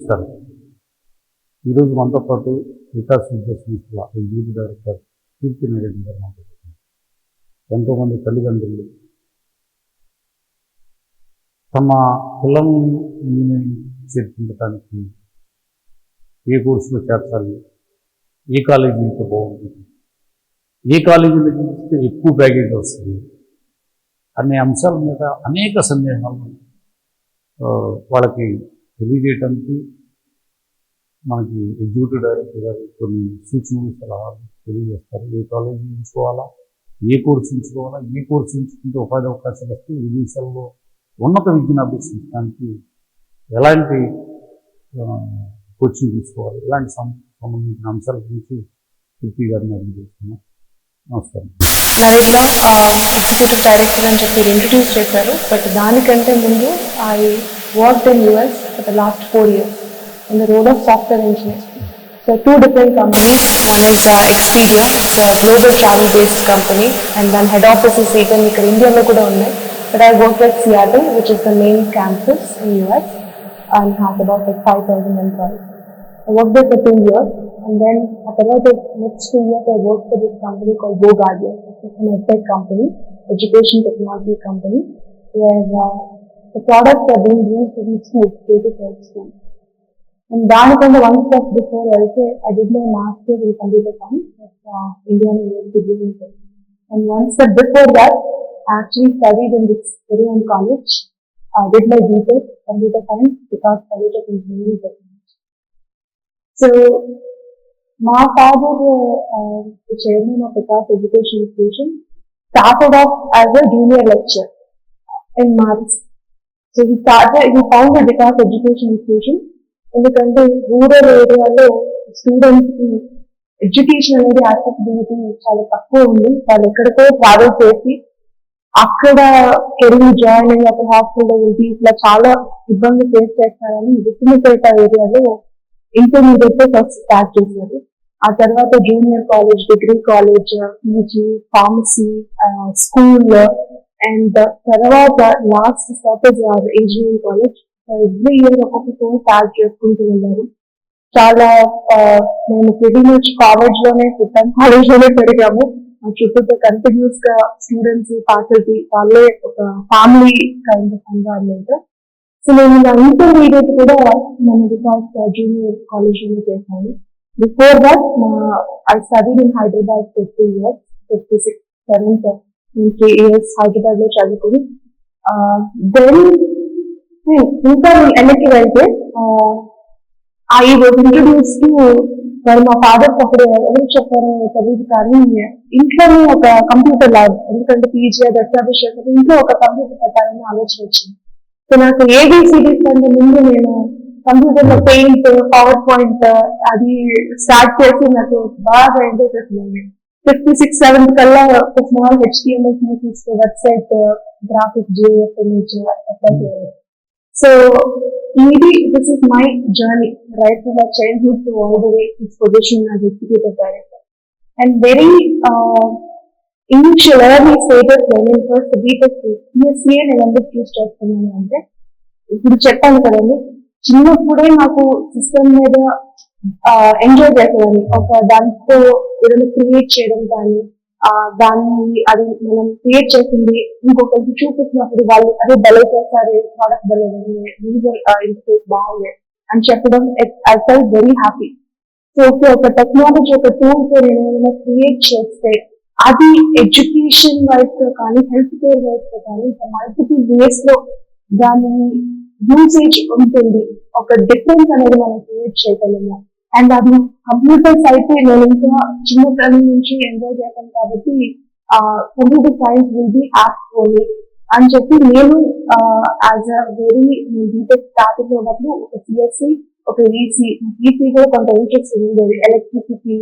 Sir ఈరోజు మనతో పాటు వికాస్ విద్యా సంస్థల ఎగ్జిక్యూటివ్ డైరెక్టర్ కీర్తి నారాయణ గారు మాట్లాడుతున్నారు. ఎంతోమంది తల్లిదండ్రులు తమ పిల్లల్ని ఇంజనీరింగ్ చేర్పించడానికి ఏ కోర్సులో చేర్చాలి ఏ కాలేజీ ఇంత బాగుంటుంది ఏ కాలేజీలో చూస్తే ఎక్కువ ప్యాకేజ్ వస్తుంది అనే అంశాల మీద అనేక సందేహాలు వాళ్ళకి తెలియజేయటానికి మనకి ఎగ్జిక్యూటివ్ డైరెక్టర్ గారు కొన్ని సూచనలు సలహాలు తెలియజేస్తారు. ఏ కాలేజీ ఎంచుకోవాలా ఏ కోర్సు ఎంచుకోవాలా ఏ కోర్సు ఎంచుకుంటే ఉపాధి అవకాశాలు వస్తే విదేశాల్లో ఉన్నత విద్యను అభ్యసించడానికి ఎలాంటి కోచింగ్ తీసుకోవాలి? ఇలాంటి సం- సంబంధించిన అంశాల గురించి కీర్తి గారిని అడిగి చేస్తున్నాం నమస్కారం. నా ఇట్లా ఎగ్జిక్యూటివ్ డైరెక్టర్ అని చెప్పి ఇంట్రడ్యూస్ చేశారు. బట్ దానికంటే ముందు I worked in US for the last four years in the role of software engineer. So two different companies. One is uh, Expedia, it's a global travel-based company, and then head office is even in India. But I worked at Seattle, which is the main campus in US, and has about like 5,000 employees. I worked there for two years, and then after the next two years, I worked for this company called Go It's an IT company, education technology company, where uh, the products are being used to reach the educated health schools. And దానికంటే one step before also, I did my master's in computer science at uh, Indiana University Bloomington. And one step before that, I actually studied in this very own college. I did my BTech computer science because college of engineering technology. So, my father, uh, the chairman of Vikas Education Institution, started off as a junior lecturer in Maths. so he started, he founded Vikas education institution ఎందుకంటే rural ఏరియాలో స్టూడెంట్స్కి education అనేది accessibility చాలా తక్కువ ఉంది. వాళ్ళు ఎక్కడికో travel చేసి అక్కడ కెరీర్ జాయిన్ అయ్యి అక్కడ హాస్టల్లో ఉండి ఇట్లా చాలా ఇబ్బంది ఫేస్ చేస్తారని విష్ణుపేట ఏరియాలో ఇంటర్మీడియట్తో ఫస్ట్ స్టార్ట్ చేశారు. ఆ తర్వాత junior college degree college PG pharmacy school and తర్వాత last stoppage engineering college every year ఒక్కొక్క కోర్స్ యాడ్ చేసుకుంటూ వెళ్ళారు. చాలా మేము ప్రిటీ మచ్ కాలేజ్లోనే పుట్టాం కాలేజ్లోనే పెరిగాము. మా కంటిన్యూస్గా స్టూడెంట్స్ ఫ్యాకల్టీ వాళ్ళే ఒక family kind of environment so నేను నా ఇంటర్మీడియట్ కూడా మన వికాస్ జూనియర్ కాలేజ్లో చేశాను before that I studied in Hyderabad fifty years fifty six seventh three years హైదరాబాద్లో చదువుకుని దెన్ ఇంకా వెనక్కి వెళ్తే ఐ వాజ్ ఇంట్రడ్యూస్ టు మరి మా ఫాదర్ అప్పుడు ఎవరు చెప్పారో తెలియదు కానీ ఇంట్లోనే ఒక కంప్యూటర్ ల్యాబ్ ఎందుకంటే పీజీ అది ఎస్టాబ్లిష్ చేశారు. ఇంట్లో ఒక కంప్యూటర్ పెట్టాలని ఆలోచన వచ్చింది. సో నాకు ఏబిసిడీస్ కంటే ముందు నేను కంప్యూటర్లో పెయింట్ పవర్ పాయింట్ అది స్టార్ట్ చేసి నాకు బాగా ఎంజాయ్ చేస్తున్నాను. ఫిఫ్టీ సిక్స్ సెవెంత్ కల్లా ఒక స్మాల్ హెచ్టిఎంఎల్ తీసి website graphic GF image apply చేయాలి సో ఇది this is my journey right from my childhood to all the way this position as executive director and very initial early status నేను first BTech CSCA నేను ఎందుకు చూస్ చేస్తున్నాను అంటే ఇప్పుడు చెప్పాను కదండి చిన్నప్పుడే నాకు సిస్టమ్ మీద ఎంజాయ్ చేసేదాన్ని. ఒక దాంతో ఏదైనా క్రియేట్ చేయడం కానీ ఆ, దాన్ని అది మనం క్రియేట్ చేసింది ఇంకొకరికి చూపిస్తున్నప్పుడు వాళ్ళు అదే భలే చేస్తారు ప్రోడక్ట్ భలే యూజర్ ఇంటర్ఫేస్ బాగుంది అని చెప్పడం I fell very happy so okay ఒక టెక్నాలజీ ఒక టూల్తో నేను ఏమైనా క్రియేట్ చేస్తే అది ఎడ్యుకేషన్ వైజ్తో కానీ హెల్త్ కేర్ వైజ్తో కానీ మల్టిపుల్ వేస్లో దాని యూసేజ్ ఉంటుంది. ఒక డిఫరెన్స్ అనేది మనం క్రియేట్ చేయగలము. అండ్ అది కంప్యూటర్స్ అయితే నేను ఇంకా చిన్నతనం నుంచి ఎంజాయ్ చేశాను కాబట్టి computer science will be app only అని చెప్పి నేను as a very BTech starting ఉన్నప్పుడు ఒక సిఎస్సి ఒక ఈసీ ఈసీ కూడా కొంత ఇంట్రెస్ట్ ఉండేది electricity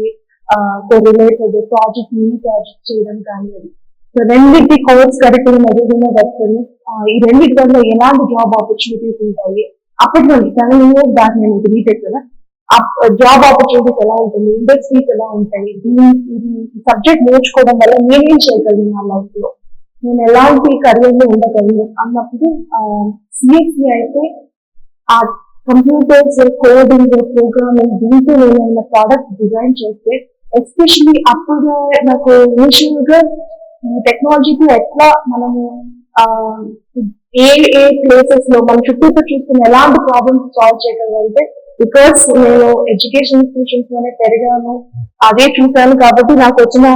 related project mini project చేయడం కానీ అది. సో రెండింటి కోర్స్ కరికులం ఎదుగుతున్న వస్తుంది ఈ రెండింటి వల్ల ఎలాంటి జాబ్ ఆపర్చునిటీస్ ఉంటాయి? అప్పట్లో సెవెన్ ఇయర్స్ బ్యాక్ నేను బీటెక్ కదా. జాబ్ ఆపర్చునిటీస్ ఎలా ఉంటుంది ఇండస్ట్రీస్ ఎలా ఉంటాయి దీని ఇది సబ్జెక్ట్ నేర్చుకోవడం వల్ల నేనేం చేయగలను నా లైఫ్లో? నేను ఎలాంటి కెరియర్లో ఉండగలను అన్నప్పుడు సిఎస్సి అయితే ఆ కంప్యూటర్స్ కోడింగ్ ప్రోగ్రామింగ్ దీంతో నేను ఏమైనా ప్రోడక్ట్ డిజైన్ చేస్తే ఎస్పెషలీ అప్పుడు నాకు ఇనిషియల్గా ఈ టెక్నాలజీతో ఎట్లా మనము ఏ ఏ ప్లేసెస్లో మన చుట్టూతో చూస్తున్న ఎలాంటి ప్రాబ్లమ్స్ సాల్వ్ చేయగలంటే బికాస్ నేను ఎడ్యుకేషన్ ఇన్స్టిట్యూషన్స్లోనే పెరిగాను. అదే చూసాను కాబట్టి నాకు వచ్చిన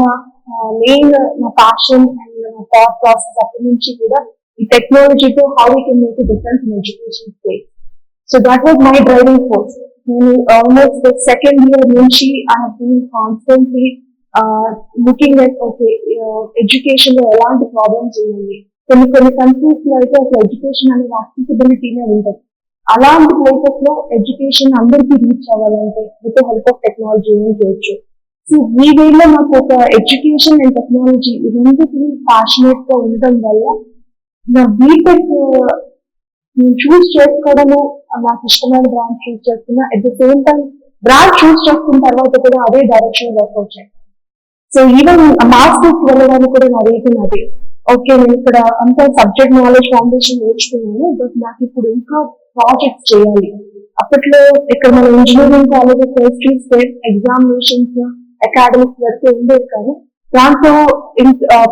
మెయిన్ నా ప్యాషన్ అండ్ నా థాట్ ప్రాసెస్ అప్పటి నుంచి కూడా ఈ టెక్నాలజీతో how we can make difference in education space so that was my driving force నేను ఆల్మోస్ట్ సెకండ్ ఇయర్ నుంచి I been constantly looking at okay ఎడ్యుకేషన్లో ఎలాంటి ప్రాబ్లమ్స్ ఉన్నాయి? కొన్ని కొన్ని కంట్రీస్లో అయితే అసలు ఎడ్యుకేషన్ అనేది యాక్సెసిబిలిటీనే ఉంటుంది అలాంటి ప్లేసెస్లో ఎడ్యుకేషన్ అందరికీ రీచ్ అవ్వాలంటే విత్ హెల్ప్ ఆఫ్ టెక్నాలజీ ఏం చేయొచ్చు. సో ఈ వేలో నాకు ఒక ఎడ్యుకేషన్ అండ్ టెక్నాలజీ రెండింటిని ప్యాషనేట్గా ఉండడం వల్ల నా బీటెక్ నేను చూస్ చేసుకోవడము నాకు ఇష్టమైన బ్రాండ్ చూస్ చేస్తున్నా at the same time brand choose చేసుకున్న తర్వాత కూడా అదే డైరెక్షన్ వర్క్ అవుతాయి. సో ఈవెన్ మాస్టర్స్ వెళ్ళడానికి కూడా నా రీజన్ అదే ఓకే నేను ఇక్కడ అంత సబ్జెక్ట్ నాలెడ్జ్ ఫౌండేషన్ నేర్చుకున్నాను బట్ నాకు ఇప్పుడు ఇంకా ప్రాజెక్ట్స్ చేయాలి. అప్పట్లో ఇక్కడ మన ఇంజనీరింగ్ కాలేజెస్ చూస్తే ఎగ్జామినేషన్స్ అకాడమిక్స్ వరకు ఉండేది కానీ దాంట్లో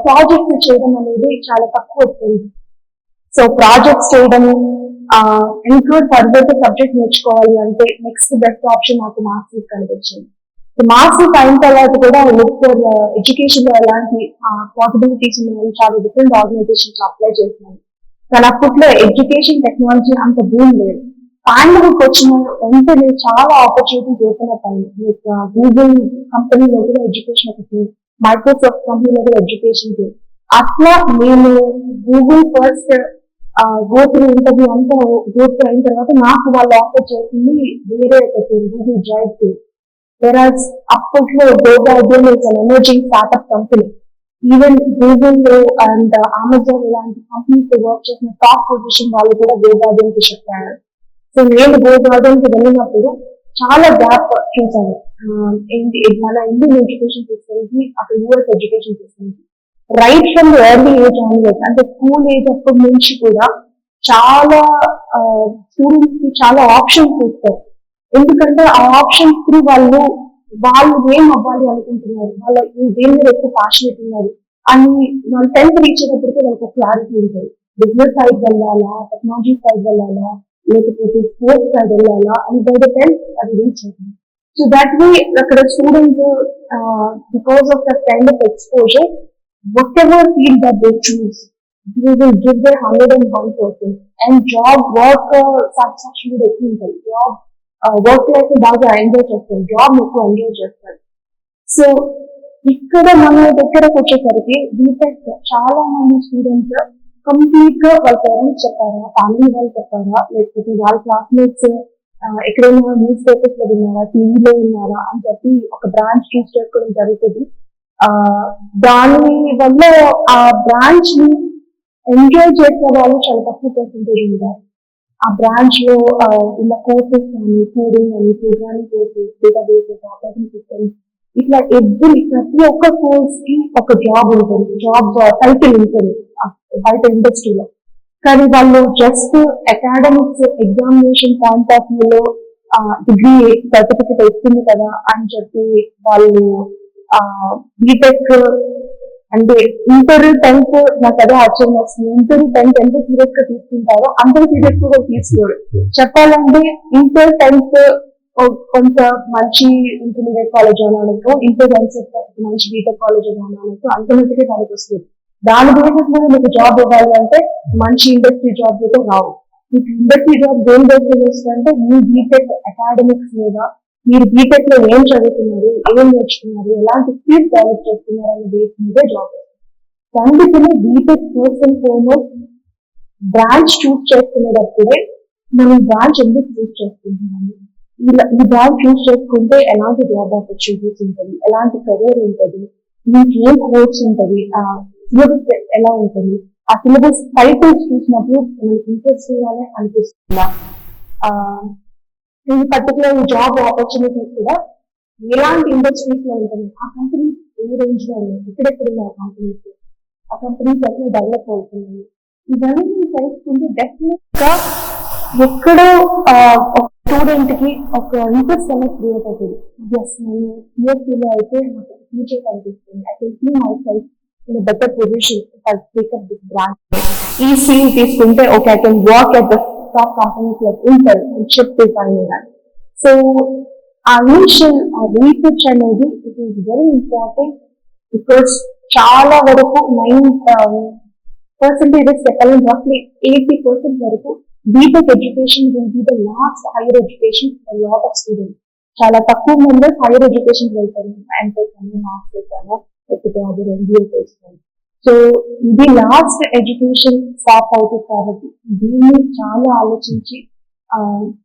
ప్రాజెక్ట్స్ చేయడం అనేది చాలా తక్కువ వచ్చింది. సో ప్రాజెక్ట్స్ చేయడము ఇంకా ఫర్దర్ సబ్జెక్ట్ నేర్చుకోవాలి అంటే నెక్స్ట్ బెస్ట్ ఆప్షన్ నాకు మాస్టర్స్ కనిపించింది సో మాస్టర్స్ అయిన తర్వాత కూడా లుక్ ఫర్ ఎడ్యుకేషన్లో ఎలాంటి పాసిబిలిటీస్ ఉన్నాయని చాలా డిఫరెంట్ ఆర్గనైజేషన్స్ అప్లై చేసినాను కానీ అప్పట్లో ఎడ్యుకేషన్ టెక్నాలజీ అంత భూమి లేదు. పాండమిక్ వచ్చిన వెంటనే చాలా opportunities open up like Google కంపెనీలో కూడా ఎడ్యుకేషన్ ఒకటి మైక్రోసాఫ్ట్ కంపెనీలో కూడా ఎడ్యుకేషన్ అట్లా నేను గూగుల్ ఫస్ట్ గోత్రు ఇంటర్వ్యూ అంతా గోత్రు అయిన తర్వాత నాకు వాళ్ళు ఆఫర్ చేసింది వేరే ఒకటి గూగుల్ డ్రైవ్ టు వెరాజ్ అప్పట్లో గోగా is emerging startup company even Google and Amazon ఇలాంటి కంపెనీస్ వర్క్ చేసిన టాప్ పొజిషన్ వాళ్ళు కూడా గోగార్డియన్కి చెప్పారు. సో నేను గోగార్డియన్కి వెళ్ళినప్పుడు చాలా గ్యాప్ చూసాను um, ఏంటి మన ఇండియన్ ఎడ్యుకేషన్ సిస్టమ్కి అక్కడ యూఎస్ ఎడ్యుకేషన్ సిస్టమ్కి right from early age onward అంటే స్కూల్ ఏజ్ అప్పటి నుంచి కూడా చాలా uh, స్టూడెంట్స్కి చాలా ఆప్షన్స్ ఇస్తారు. ఎందుకంటే ఆ ఆప్షన్స్ త్రూ వాళ్ళు వాళ్ళు ఏం అవ్వాలి అనుకుంటున్నారు? వాళ్ళ దేని మీద ఎక్కువ ప్యాషనెట్ ఉన్నారు? అని వాళ్ళు టెన్త్ రీచ్ అయినప్పటికీ వాళ్ళకి క్లారిటీ ఉంటుంది. బిజినెస్ సైడ్ వెళ్ళాలా? టెక్నాలజీ సైడ్ వెళ్ళాలా? లేకపోతే స్పోర్ట్స్ సైడ్ వెళ్ళాలా? అని బై ద టెన్త్ అది రీచ్ అవుతుంది. సో దట్ వే అక్కడ students because of that kind of exposure feel field that they choose, they will give their 101%. And job work uh, satisfaction కూడా ఎక్కువ ఉంటుంది. జాబ్ వర్క్ లైఫ్ బాగా enjoy చేస్తారు job ఎక్కువ enjoy చేస్తారు. So ఇక్కడ మన దగ్గరకు వచ్చేసరికి బీటెక్ చాలా మంది స్టూడెంట్స్ కంప్లీట్గా వాళ్ళ పేరెంట్స్ చెప్పారా ఫ్యామిలీ వాళ్ళు చెప్పారా లేకపోతే వాళ్ళ క్లాస్మేట్స్ ఎక్కడైనా న్యూస్ పేపర్స్లో విన్నారా టీవీలో విన్నారా అని చెప్పి ఒక బ్రాంచ్ చూస్ చేసుకోవడం జరుగుతుంది. ఆ దాని వల్ల ఆ బ్రాంచ్ని ఎంజాయ్ చేసే వాళ్ళు చాలా తక్కువ పర్సెంటేజ్ ఉంటారు. ఆ బ్రాంచ్లో ఉన్న కోర్సెస్ కానీ కోడింగ్ అని programming courses databases operating systems ఇట్లా ఎవ్రీ ప్రతి ఒక్క కోర్స్కి ఒక జాబ్ ఉంటుంది. జాబ్ టైటిల్ ఉంటుంది బయట ఇండస్ట్రీలో కానీ వాళ్ళు just academics examination point of వ్యూలో డిగ్రీ సర్టిఫికెట్ వస్తుంది కదా అని చెప్పి వాళ్ళు బీటెక్ అంటే ఇంటర్ టెన్త్ నాకు అదే ఆశ్చర్యం వస్తుంది ఇంటర్ టెన్త్ ఎంత సీరియస్గా తీసుకుంటారో అంత సీరియస్గా తీసుకోరు. చెప్పాలంటే ఇంటర్ టెన్త్ కొంత మంచి ఇంటర్మీడియట్ కాలేజ్ అనడానికి ఇంటర్ టెన్త్ మంచి బీటెక్ కాలేజ్ అనడానికి అంతమట్టుగా దానికి వస్తుంది. దాని బేసిస్ మీద మీకు జాబ్ ఇవ్వాలి అంటే మంచి ఇండస్ట్రీ జాబ్ అయితే రావు. మీకు ఇండస్ట్రీ జాబ్ దేని బేసిస్ వస్తుందంటే మీ బీటెక్ అకాడమిక్స్ మీద మీరు బీటెక్లో ఏం చదువుతున్నారు ఏం నేర్చుకున్నారు ఎలాంటి స్కిల్స్ డెవలప్ చేస్తున్నారు అనే బేస్ మీదే జాబ్ అందుకని BTech first and foremost branch choose చేసుకునేటప్పుడే మనం బ్రాంచ్ ఎందుకు చూస్ చేసుకుంటున్నాము? ఇలా ఈ బ్రాంచ్ చూస్ చేసుకుంటే ఎలాంటి జాబ్ ఆపర్చునిటీస్ ఉంటుంది ఎలాంటి కెరీర్ ఉంటుంది మీకు ఏం కోర్స్ ఉంటుంది ఆ సిలబస్ ఎలా ఉంటుంది ఆ సిలబస్ టైటిల్స్ చూసినప్పుడు మనకి ఇంట్రెస్టింగ్ గానే అనిపిస్తుందా? ఆ, ఈ పర్టికులర్ జాబ్ ఆపర్చునిటీస్ కూడా ఎలాంటి ఇండస్ట్రీస్లో ఉంటుంది ఆ కంపెనీస్ ఏ రేంజ్లో ఉన్నాయి ఎక్కడెక్కడ ఉన్నాయి ఆ కంపెనీస్ ఆ కంపెనీస్ ఎట్లా డెవలప్ అవుతున్నాయి ఇవన్నీ తెలుసుకుంటే డెఫినెట్గా ఎక్కడో ఒక స్టూడెంట్కి ఒక ఇంట్రెస్ట్ అనేది క్రియేట్ అవుతుంది. ఎస్ నేను పిఎస్సీలో అయితే నాకు ఫ్యూచర్ కనిపిస్తుంది. I can see myself in better position take up this branch ఈ స్ట్రీమ్ తీసుకుంటే okay I can work at the top companies like Intel and chip designing that. So our initial our research అనేది it is very important because చాలా వరకు nine percentages చెప్పాలని రఫ్లీ eighty percent వరకు BTech education will be the last higher education for lot of students చాలా తక్కువ members higher education వెళ్తారు. MTech అని మాస్టర్స్ అనో లేకపోతే అదర్ ఎంబీఏ చేస్తారు సో ఇది లాస్ట్ ఎడ్యుకేషన్ స్టాప్ అవుతుంది కాబట్టి దీన్ని చాలా ఆలోచించి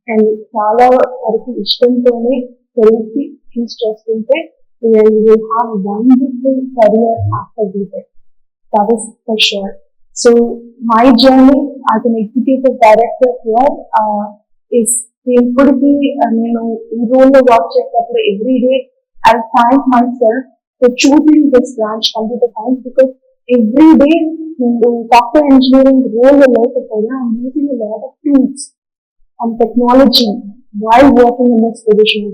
అండ్ చాలా వరకు ఇష్టంతోనే తెలిసి చూస్ చేసుకుంటే will have wonderful career after BTech that is for sure. So my journey as an executive director here uh, is ఇప్పటికీ uh, నేను ఈ రోల్లో వర్క్ చేసేటప్పుడు every day I thank myself for choosing this branch computer science because every day నేను software engineering role లేకపోయినా using lot of tools and technology while working in this position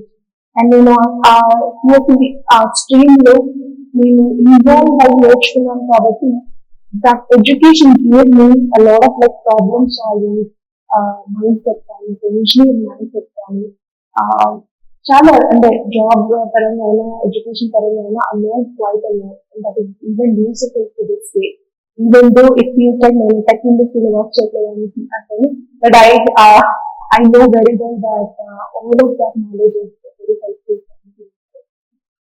and నేను ఆ CSC ఆ స్ట్రీమ్లో నేను involve అయి నేర్చుకున్నాను కాబట్టి that education give me a lot of like problem solving mindset కానీ ఇంజనీరింగ్ మైండ్ సెట్ కానీ చాలా అంటే జాబ్ పరంగా అయినా ఎడ్యుకేషన్ పరంగా అయినా I learn quite a lot that is even useful to this day even though it feels like నేను tech ఇండస్ట్రీలో వర్క్ చేయలేదు అంటే but I I know very well that all of that knowledge is